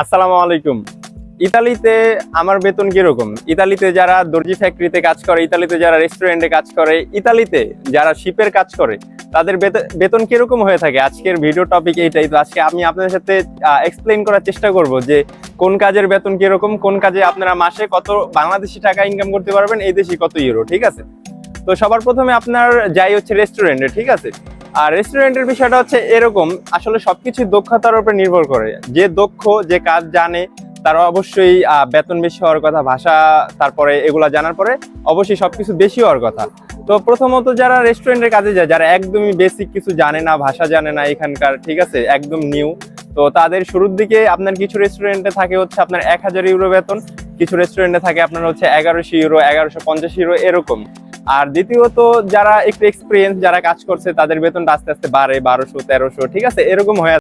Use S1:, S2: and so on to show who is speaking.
S1: আসসালামু আলাইকুম। ইতালিতে আমার বেতন কীরকম? ইতালিতে যারা দর্জি ফ্যাক্টরিতে কাজ করে, ইতালিতে যারা রেস্টুরেন্টে কাজ করে, ইতালিতে যারা শিপের কাজ করে, তাদের বেত- বেতন কীরকম হয়ে থাকে? আজকের ভিডিও টপিক এইটাই। তো আজকে আমি আপনাদের সাথে এক্সপ্লেইন করার চেষ্টা করব যে কোন কাজের বেতন কীরকম, কোন কাজে আপনারা মাসে কত বাংলাদেশি টাকা ইনকাম করতে পারবেন, এই দেশে কত ইউরো ঠিক আছে? তো সবার প্রথমে আপনার যাই হচ্ছে রেস্টুরেন্টে ঠিক আছে? আর রেস্টুরেন্টের বিষয়টা হচ্ছে এরকম, আসলে সবকিছু দক্ষতার উপর নির্ভর করে। যে দক্ষ, যে কাজ জানে, তারা অবশ্যই বেতন বেশি হওয়ার কথা, ভাষা, তারপরে এগুলা জানার পরে অবশ্যই সবকিছু বেশি হওয়ার কথা। তো প্রথমত যারা রেস্টুরেন্টের কাজে যায়, যারা একদমই বেসিক কিছু জানে না, ভাষা জানে না এখানকার, ঠিক আছে, একদম নিউ তো তাদের শুরুর দিকে আপনার কিছু রেস্টুরেন্টে থাকে হচ্ছে আপনার এক হাজার ইউরো বেতন, কিছু রেস্টুরেন্টে থাকে আপনার হচ্ছে এগারোশো ইউরো এগারোশো পঞ্চাশ ইউরো এরকম। আর দ্বিতীয়ত, যারা একটু এক্সপিরিয়েন্স যারা কাজ করছে, তাদের বেতনটা আস্তে আস্তে বাড়ে, বারোশো, তেরোশো, ঠিক আছে? এরকম হয়ে